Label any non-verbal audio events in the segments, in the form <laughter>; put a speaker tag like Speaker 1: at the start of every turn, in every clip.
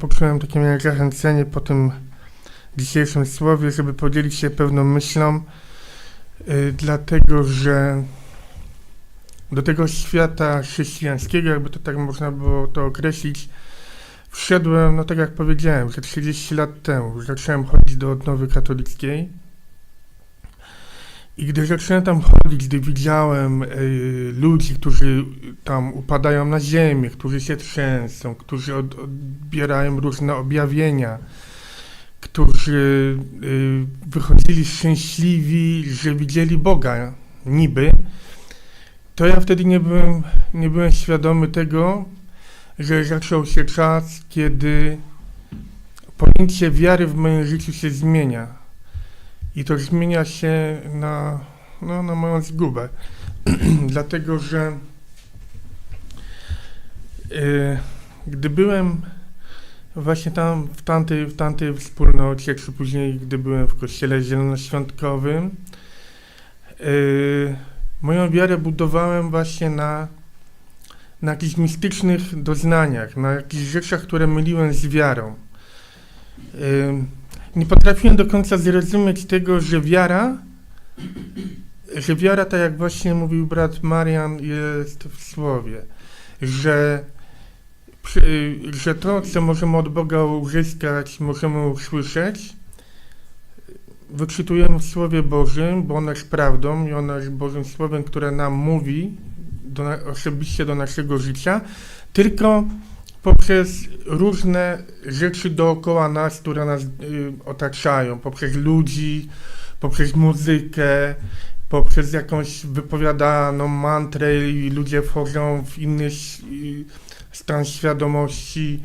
Speaker 1: poczułem takie zachęcenie po tym dzisiejszym słowie, żeby podzielić się pewną myślą, y, dlatego że do tego świata chrześcijańskiego, jakby to tak można było to określić, wszedłem, no tak jak powiedziałem, że 30 lat temu zacząłem chodzić do odnowy katolickiej. I gdy zacząłem tam chodzić, gdy widziałem y, ludzi, którzy tam upadają na ziemię, którzy się trzęsą, którzy od, odbierają różne objawienia, którzy y, wychodzili szczęśliwi, że widzieli Boga niby, to ja wtedy nie byłem, nie byłem świadomy tego, że zaczął się czas, kiedy pojęcie wiary w moim życiu się zmienia. I to zmienia się na, no, na moją zgubę. <clears throat> Dlatego, że y, gdy byłem właśnie tam w tamtej, w tamtej wspólnocie, czy później gdy byłem w kościele zielonoświątkowym, y, moją wiarę budowałem właśnie na, na jakichś mistycznych doznaniach, na jakichś rzeczach, które myliłem z wiarą. Ym, nie potrafiłem do końca zrozumieć tego, że wiara, że wiara, tak jak właśnie mówił brat Marian, jest w słowie, że, że to, co możemy od Boga uzyskać, możemy usłyszeć, wyczytujemy w Słowie Bożym, bo ono jest prawdą i ono jest Bożym Słowem, które nam mówi do, osobiście do naszego życia, tylko poprzez różne rzeczy dookoła nas, które nas y, otaczają, poprzez ludzi, poprzez muzykę, poprzez jakąś wypowiadaną mantrę i ludzie wchodzą w inny y, stan świadomości.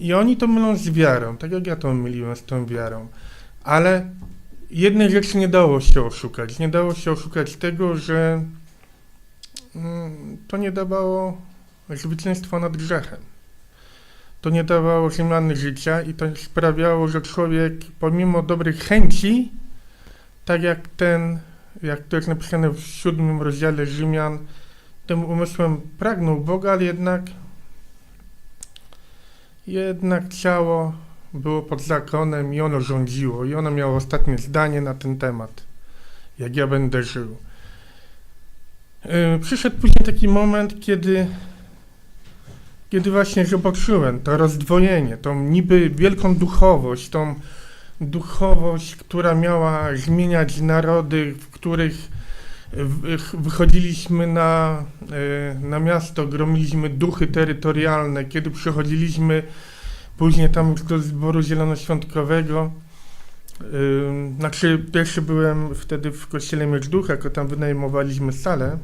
Speaker 1: I oni to mylą z wiarą, tak jak ja to myliłem z tą wiarą. Ale jednej rzeczy nie dało się oszukać. Nie dało się oszukać tego, że mm, to nie dawało zwycięstwa nad grzechem. To nie dawało zmiany życia i to sprawiało, że człowiek pomimo dobrych chęci, tak jak ten, jak to jest napisane w siódmym rozdziale Rzymian, tym umysłem pragnął Boga, ale jednak jednak ciało było pod zakonem i ono rządziło i ono miało ostatnie zdanie na ten temat, jak ja będę żył. Yy, Przyszedł później taki moment, kiedy kiedy właśnie zobaczyłem to rozdwojenie, tą niby wielką duchowość, tą duchowość, która miała zmieniać narody, w których wychodziliśmy na, e, na miasto, gromiliśmy duchy terytorialne, kiedy przychodziliśmy później tam do zboru zielonoświątkowego. Znaczy, pierwszy byłem wtedy w kościele Miecz Ducha, jako tam wynajmowaliśmy salę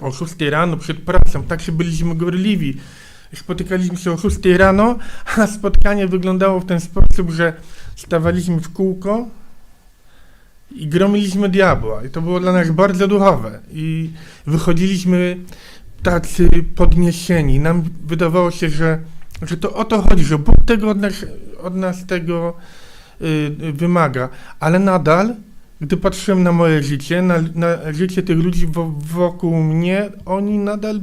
Speaker 1: o 6 rano przed pracą, tak się byliśmy gorliwi. Spotykaliśmy się o 6 rano, <laughs> a spotkanie wyglądało w ten sposób, że stawaliśmy w kółko i gromiliśmy diabła. I to było dla nas bardzo duchowe. I wychodziliśmy tacy podniesieni. Nam wydawało się, że, że to o to chodzi, że Bóg tego od nas, od nas tego y, wymaga. Ale nadal gdy patrzyłem na moje życie, na, na życie tych ludzi wo, wokół mnie, oni nadal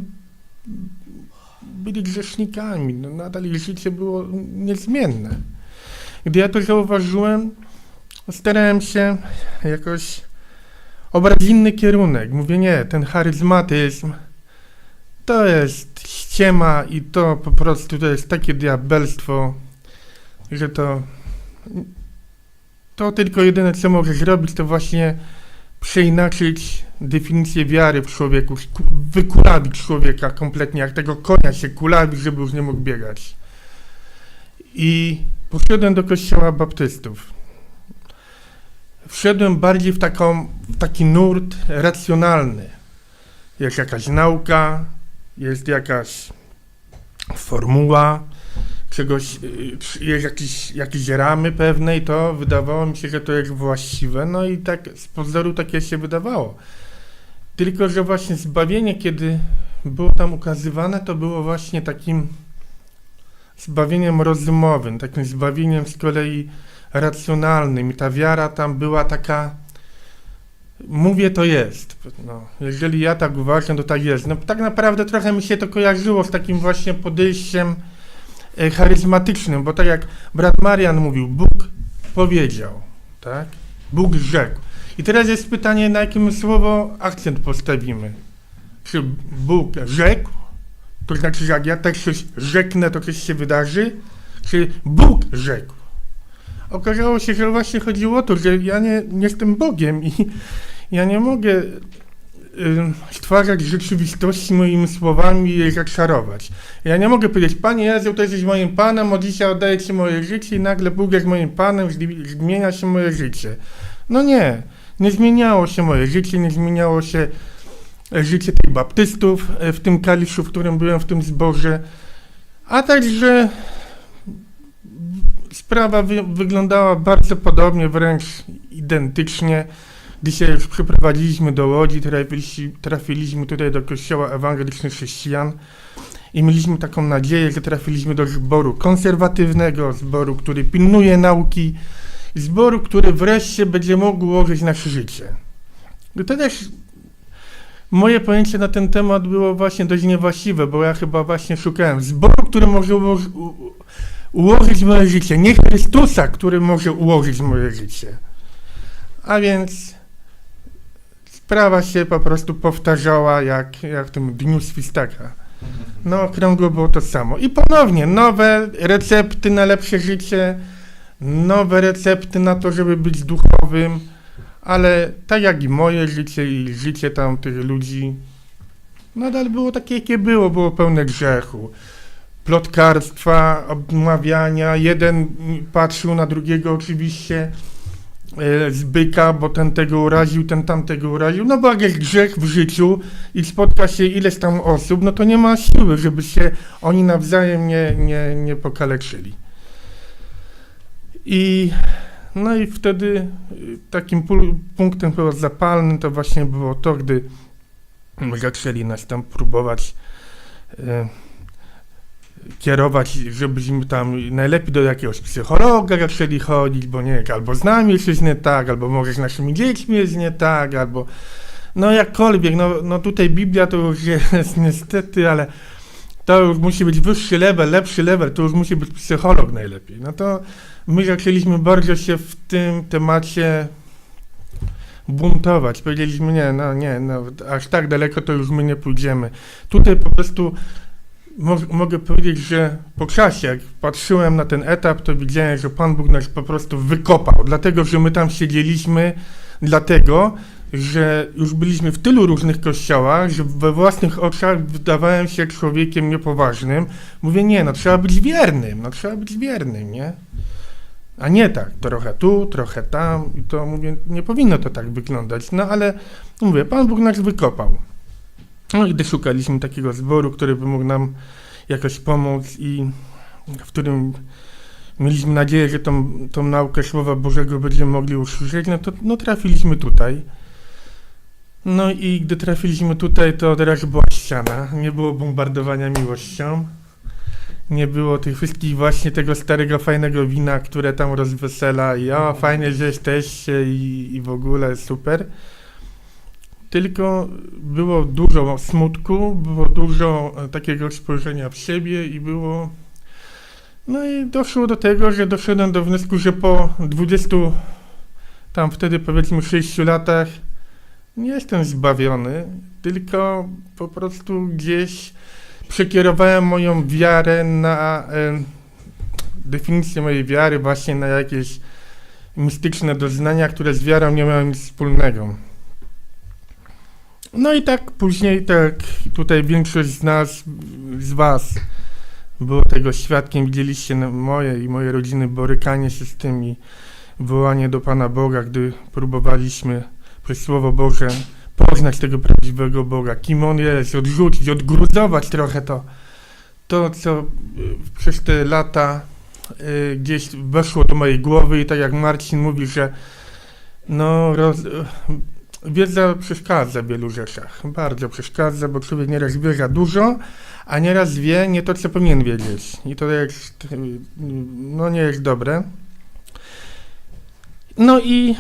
Speaker 1: byli grzesznikami. No, nadal ich życie było niezmienne. Gdy ja to zauważyłem, starałem się jakoś obrać inny kierunek. Mówię, nie, ten charyzmatyzm to jest ściema i to po prostu to jest takie diabelstwo, że to to tylko jedyne, co mogę zrobić, to właśnie przeinaczyć definicję wiary w człowieku, wykulawić człowieka kompletnie, jak tego konia się kulawi, żeby już nie mógł biegać. I poszedłem do kościoła baptystów. Wszedłem bardziej w, taką, w taki nurt racjonalny. Jest jakaś nauka, jest jakaś formuła, czegoś, y, jest jakieś, jakieś ramy pewne i to wydawało mi się, że to jest właściwe, no i tak z pozoru takie się wydawało. Tylko, że właśnie zbawienie, kiedy było tam ukazywane, to było właśnie takim zbawieniem rozumowym, takim zbawieniem z kolei racjonalnym i ta wiara tam była taka mówię to jest. No, jeżeli ja tak uważam, to tak jest. No tak naprawdę trochę mi się to kojarzyło z takim właśnie podejściem charyzmatycznym, bo tak jak brat Marian mówił, Bóg powiedział, tak? Bóg rzekł. I teraz jest pytanie, na jakim słowo akcent postawimy. Czy Bóg rzekł, to znaczy, że jak ja tak coś rzeknę, to coś się wydarzy, czy Bóg rzekł. Okazało się, że właśnie chodziło o to, że ja nie, nie jestem Bogiem i ja nie mogę stwarzać rzeczywistości moimi słowami i jej zaczarować. Ja nie mogę powiedzieć, Panie Jezu, to jesteś moim Panem, od dzisiaj oddaję Ci moje życie i nagle Bóg jest moim Panem, zmienia się moje życie. No nie, nie zmieniało się moje życie, nie zmieniało się życie tych baptystów e, w tym kaliszu, w którym byłem, w tym zborze, a także sprawa wy, wyglądała bardzo podobnie, wręcz identycznie. Się już przeprowadziliśmy do Łodzi, trafiliśmy, tutaj do kościoła ewangelicznych chrześcijan i mieliśmy taką nadzieję, że trafiliśmy do zboru konserwatywnego, zboru, który pilnuje nauki, zboru, który wreszcie będzie mógł ułożyć nasze życie. To też moje pojęcie na ten temat było właśnie dość niewłaściwe, bo ja chyba właśnie szukałem zboru, który może ułoży, u, u- ułożyć moje życie, nie Chrystusa, który może ułożyć moje życie. A więc sprawa się po prostu powtarzała jak, jak w tym dniu swistaka. No, okrągło było to samo. I ponownie nowe recepty na lepsze życie, nowe recepty na to, żeby być duchowym, ale tak jak i moje życie i życie tamtych ludzi, nadal było takie, jakie było, było pełne grzechu. Plotkarstwa, obmawiania, jeden patrzył na drugiego oczywiście z byka, bo ten tego uraził, ten tamtego uraził, no bo jak jest grzech w życiu i spotka się ileś tam osób, no to nie ma siły, żeby się oni nawzajem nie, nie, nie pokaleczyli. I no i wtedy y, takim punktem chyba zapalnym to właśnie było to, gdy zaczęli nas tam próbować e, kierować, żebyśmy tam najlepiej do jakiegoś psychologa zaczęli chodzić, bo nie, albo z nami jest coś nie tak, albo może z naszymi dziećmi jest nie tak, albo no jakkolwiek, no, no tutaj Biblia to już jest <laughs> niestety, ale to już musi być wyższy level, lepszy level, to już musi być psycholog najlepiej. No to my zaczęliśmy bardzo się w tym temacie buntować. Powiedzieliśmy, nie, no nie, no, aż tak daleko to już my nie pójdziemy. Tutaj po prostu mo mogę powiedzieć, że po czasie, jak patrzyłem na ten etap, to widziałem, że Pan Bóg nas po prostu wykopał, dlatego, że my tam siedzieliśmy, dlatego, że już byliśmy w tylu różnych kościołach, że we własnych oczach wydawałem się człowiekiem niepoważnym. Mówię, nie, no trzeba być wiernym, no trzeba być wiernym, nie? A nie tak, trochę tu, trochę tam i to mówię, nie powinno to tak wyglądać. No ale mówię, Pan Bóg nas wykopał. No gdy szukaliśmy takiego zboru, który by mógł nam jakoś pomóc i w którym mieliśmy nadzieję, że tą, tą naukę Słowa Bożego będziemy mogli usłyszeć, no to no, trafiliśmy tutaj. No i gdy trafiliśmy tutaj, to od razu była ściana. Nie było bombardowania miłością. Nie było tych wszystkich właśnie tego starego, fajnego wina, które tam rozwesela i o, fajnie, że jesteście i, i w ogóle super. Tylko było dużo smutku, było dużo e, takiego spojrzenia w siebie i było... No i doszło do tego, że doszedłem do wniosku, że po 20, tam wtedy powiedzmy 6 latach nie jestem zbawiony, tylko po prostu gdzieś przekierowałem moją wiarę na e, definicję mojej wiary właśnie na jakieś mistyczne doznania, które z wiarą nie mają nic wspólnego. No i tak później, tak tutaj większość z nas, z was było tego świadkiem, widzieliście moje i moje rodziny borykanie się z tym i wołanie do Pana Boga, gdy próbowaliśmy przez Słowo Boże poznać tego prawdziwego Boga, kim On jest, odrzucić, odgruzować trochę to, to co y, przez te lata y, gdzieś weszło do mojej głowy i tak jak Marcin mówi, że no roz, wiedza przeszkadza w wielu rzeczach, bardzo przeszkadza, bo człowiek nieraz wie za dużo, a nieraz wie nie to, co powinien wiedzieć. I to jest, no nie jest dobre. No i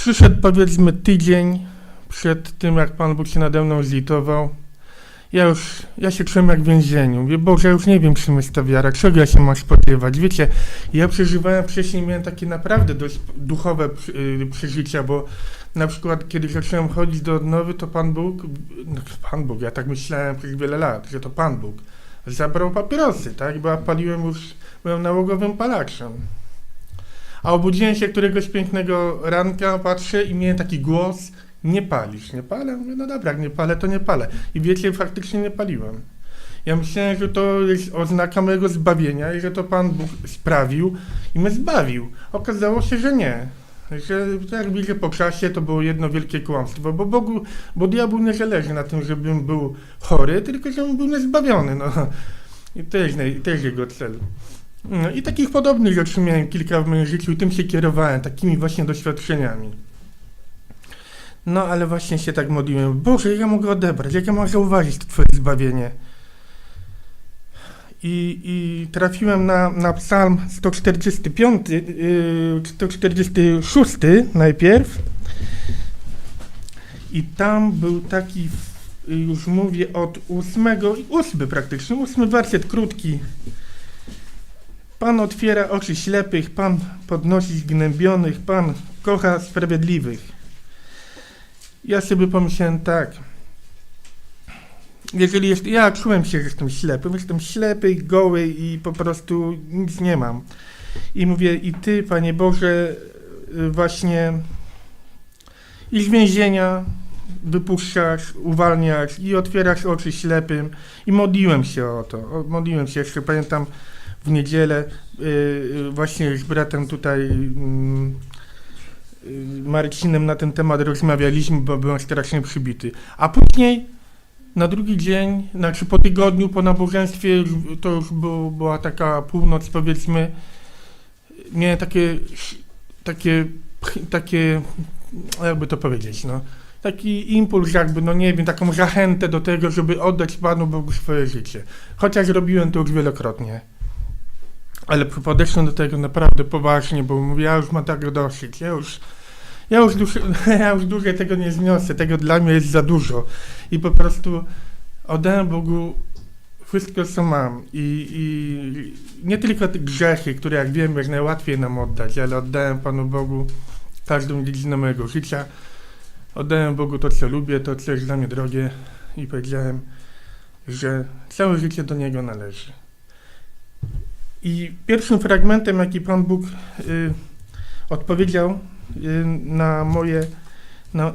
Speaker 1: Przyszedł powiedzmy tydzień przed tym, jak Pan Bóg się nade mną zlitował ja już, ja się czułem jak w więzieniu. Mówię, Boże, ja już nie wiem, czym jest ta wiara, czego ja się mam spodziewać. Wiecie, ja przeżywałem wcześniej, miałem takie naprawdę dość duchowe przy- y, przeżycia, bo na przykład, kiedy zacząłem chodzić do odnowy, to Pan Bóg, no, Pan Bóg, ja tak myślałem przez wiele lat, że to Pan Bóg, zabrał papierosy, tak, bo ja paliłem już, byłem nałogowym palaczem. A obudziłem się któregoś pięknego ranka, patrzę i miałem taki głos, nie palisz, nie palę? Mówię, no dobra, jak nie palę, to nie palę. I wiecie, faktycznie nie paliłem. Ja myślałem, że to jest oznaka mojego zbawienia i że to Pan Bóg sprawił i mnie zbawił. Okazało się, że nie. Że jak widzę po czasie, to było jedno wielkie kłamstwo, bo Bogu, bo diabłu nie zależy na tym, żebym był chory, tylko żebym był niezbawiony, no. I to jest, to jest jego cel. No i takich podobnych rzeczy miałem kilka w moim życiu tym się kierowałem, takimi właśnie doświadczeniami. No ale właśnie się tak modliłem, Boże, jak ja mogę odebrać, jak ja mogę zauważyć to Twoje zbawienie. I, i trafiłem na, na psalm 145, yy, 146 najpierw. I tam był taki, już mówię od ósmego, ósmy praktycznie, ósmy werset krótki. Pan otwiera oczy ślepych, Pan podnosi zgnębionych, Pan kocha sprawiedliwych. Ja sobie pomyślałem tak. Jeżeli jest, ja czułem się, że jestem ślepy, jestem ślepy, goły i po prostu nic nie mam. I mówię, i Ty, Panie Boże, y, właśnie i z więzienia wypuszczasz, uwalniasz i otwierasz oczy ślepym. I modliłem się o to. Modliłem się, jeszcze pamiętam w niedzielę y, y, właśnie z bratem tutaj mm, y, Marcinem na ten temat rozmawialiśmy, bo byłem strasznie przybity. A później na drugi dzień, znaczy po tygodniu, po nabożeństwie, to już było, była taka północ powiedzmy, miałem takie, takie, takie, jakby to powiedzieć, no, taki impuls jakby, no nie wiem, taką zachętę do tego, żeby oddać Panu Bogu swoje życie. Chociaż robiłem to już wielokrotnie. Ale podeszłem do tego naprawdę poważnie, bo mówię, ja już mam tego dosyć, ja już, ja już, dłużej, <laughs> ja już dłużej tego nie zniosę, tego dla mnie jest za dużo. I po prostu oddałem Bogu wszystko, co mam. I, i nie tylko te grzechy, które jak wiemy, jest najłatwiej nam oddać, ale oddałem Panu Bogu każdą dziedzinę mojego życia. Oddałem Bogu to, co lubię, to, co jest dla mnie drogie i powiedziałem, że całe życie do Niego należy. I pierwszym fragmentem, jaki Pan Bóg y, odpowiedział y, na moje na, y,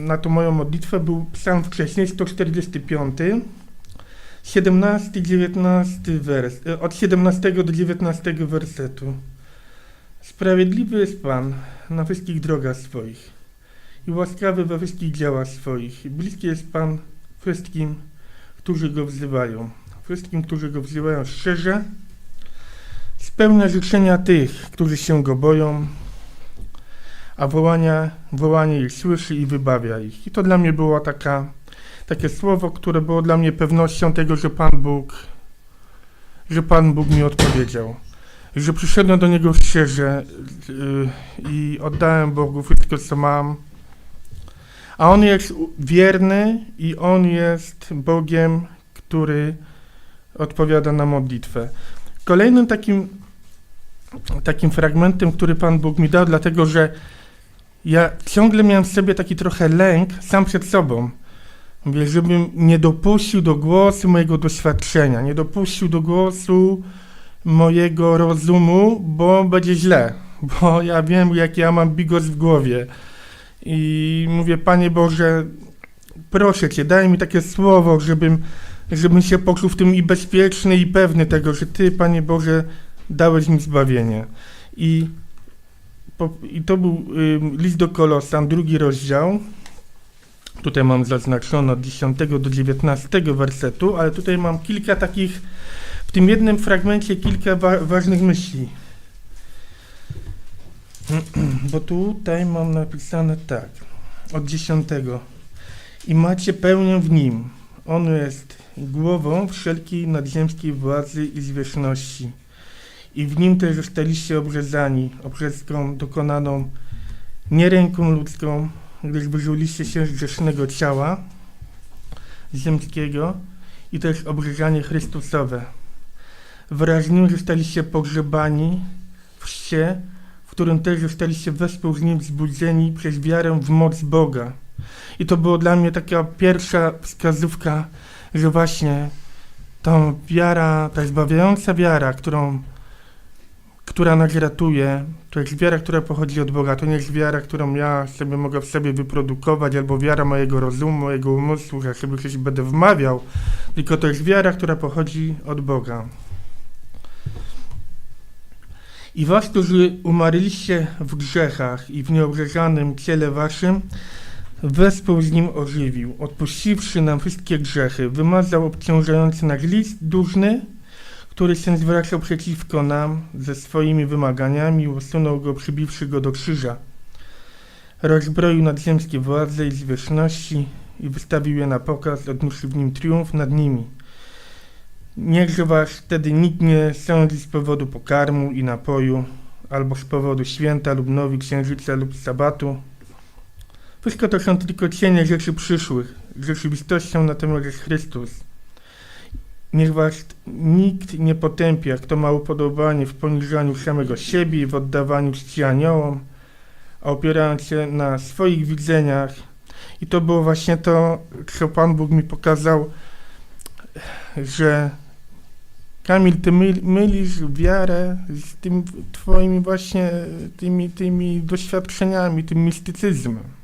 Speaker 1: na tą moją modlitwę był psalm wcześniej, 145, 17, 19 wers, y, od 17 do 19 wersetu. Sprawiedliwy jest Pan na wszystkich drogach swoich i łaskawy we wszystkich działach swoich. Bliski jest Pan wszystkim, którzy Go wzywają. Wszystkim, którzy Go wzywają szczerze. Spełnia życzenia tych, którzy się Go boją, a wołania, wołanie ich słyszy i wybawia ich. I to dla mnie było taka, takie słowo, które było dla mnie pewnością tego, że Pan Bóg, że Pan Bóg mi odpowiedział. Że przyszedłem do Niego szczerze yy, i oddałem Bogu wszystko, co mam. A On jest wierny i On jest Bogiem, który odpowiada na modlitwę. Kolejnym takim, takim fragmentem, który Pan Bóg mi dał, dlatego że ja ciągle miałem w sobie taki trochę lęk sam przed sobą. Mówię, żebym nie dopuścił do głosu mojego doświadczenia, nie dopuścił do głosu mojego rozumu, bo będzie źle. Bo ja wiem, jaki ja mam bigos w głowie. I mówię, Panie Boże, proszę Cię, daj mi takie słowo, żebym, żebym się poczuł w tym i bezpieczny, i pewny tego, że Ty, Panie Boże, dałeś mi zbawienie. I po, I to był ym, list do Kolosan, drugi rozdział. Tutaj mam zaznaczone od 10 do 19 wersetu, ale tutaj mam kilka takich, w tym jednym fragmencie kilka wa- ważnych myśli. <clears throat> Bo tutaj mam napisane tak, od 10. I macie pełnię w nim. On jest głową wszelkiej nadziemskiej władzy i zwierzchności i w nim też zostaliście obrzezani, obrzezką dokonaną nie ręką ludzką, gdyż wyżuliście się z grzesznego ciała, ziemskiego i też obrzezanie Chrystusowe. Wyraźnie zostaliście pogrzebani w chrzcie, w którym też zostaliście wespół z Nim zbudzeni przez wiarę w moc Boga. I to było dla mnie taka pierwsza wskazówka, że właśnie ta wiara, ta zbawiająca wiara, którą, która nas ratuje, to jest wiara, która pochodzi od Boga. To nie jest wiara, którą ja sobie mogę w sobie wyprodukować, albo wiara mojego rozumu, mojego umysłu, że sobie coś będę wmawiał, tylko to jest wiara, która pochodzi od Boga. I was, którzy umarliście w grzechach i w nieobrzeżanym ciele waszym, wespół z nim ożywił, odpuściwszy nam wszystkie grzechy, wymazał obciążający nas list dłużny, który się zwracał przeciwko nam ze swoimi wymaganiami usunął go, przybiwszy go do krzyża. Rozbroił nadziemskie władze i zwierzchności i wystawił je na pokaz, odniósł w nim triumf nad nimi. Niechże was wtedy nikt nie sądzi z powodu pokarmu i napoju, albo z powodu święta lub nowi księżyca lub sabatu. Wszystko to są tylko cienie rzeczy przyszłych. Rzeczywistością natomiast jest Chrystus. Niech was nikt nie potępia, kto ma upodobanie w poniżaniu samego siebie w oddawaniu czci aniołom, a opierając się na swoich widzeniach. I to było właśnie to, co Pan Bóg mi pokazał, że Kamil, ty myl, mylisz wiarę z tym twoimi właśnie tymi, tymi doświadczeniami, tym mistycyzmem.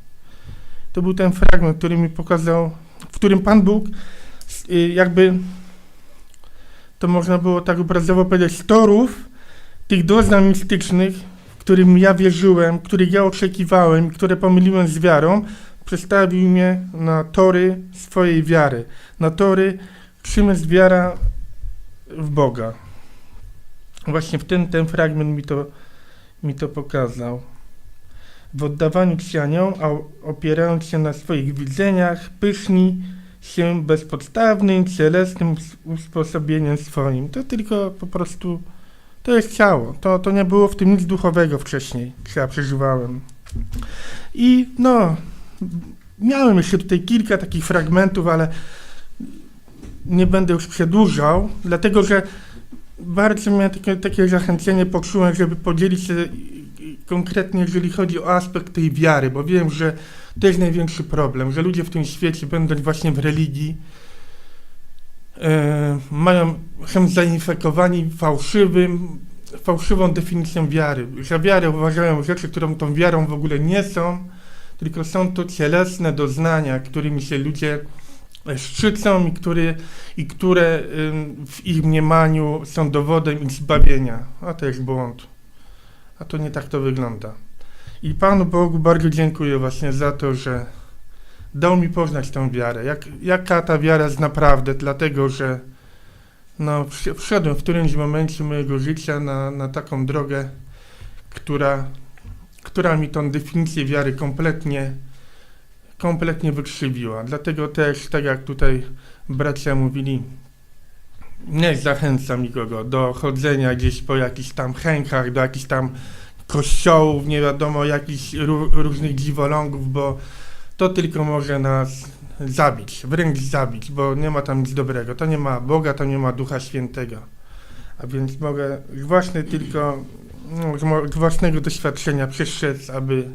Speaker 1: To był ten fragment, który mi pokazał, w którym Pan Bóg y, jakby to można było tak obrazowo powiedzieć, torów tych doznań mistycznych, w którym ja wierzyłem, których ja oczekiwałem, które pomyliłem z wiarą, przestawił mnie na tory swojej wiary, na tory, czym jest wiara w Boga. Właśnie w ten, ten fragment mi to, mi to pokazał. W oddawaniu czci aniołom, a opierając się na swoich widzeniach, pyszni się bezpodstawnym, cielesnym us- usposobieniem swoim. To tylko po prostu, to jest ciało. To, to nie było w tym nic duchowego wcześniej, co ja przeżywałem. I no, miałem jeszcze tutaj kilka takich fragmentów, ale nie będę już przedłużał, dlatego że bardzo miałem takie, takie zachęcenie, poczułem, żeby podzielić się konkretnie, jeżeli chodzi o aspekt tej wiary, bo wiem, że to jest największy problem, że ludzie w tym świecie, będąc właśnie w religii, e, mają, są zainfekowani fałszywym, fałszywą definicją wiary. Za wiarę uważają rzeczy, którą tą wiarą w ogóle nie są, tylko są to cielesne doznania, którymi się ludzie e, szczycą i, który, i które w ich mniemaniu są dowodem ich zbawienia. A to jest błąd. A to nie tak to wygląda. I Panu Bogu bardzo dziękuję właśnie za to, że dał mi poznać tą wiarę. Jak, jaka ta wiara jest naprawdę, dlatego że no, wszedłem w którymś momencie mojego życia na, na taką drogę, która, która mi tą definicję wiary kompletnie, kompletnie wykrzywiła. Dlatego też, tak jak tutaj bracia mówili, nie zachęcam nikogo do chodzenia gdzieś po jakichś tam chękach, do jakichś tam kościołów, nie wiadomo, jakichś ró- różnych dziwolągów, bo to tylko może nas zabić, wręcz zabić, bo nie ma tam nic dobrego. To nie ma Boga, to nie ma Ducha Świętego. A więc mogę właśnie tylko no, z własnego doświadczenia przestrzec, aby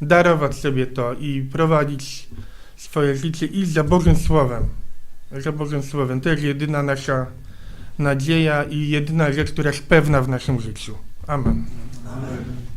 Speaker 1: darować sobie to i prowadzić swoje życie i za Bożym Słowem. Słowem. To jest jedyna nasza nadzieja i jedyna rzecz, która jest pewna w naszym życiu. Amen.
Speaker 2: Amen.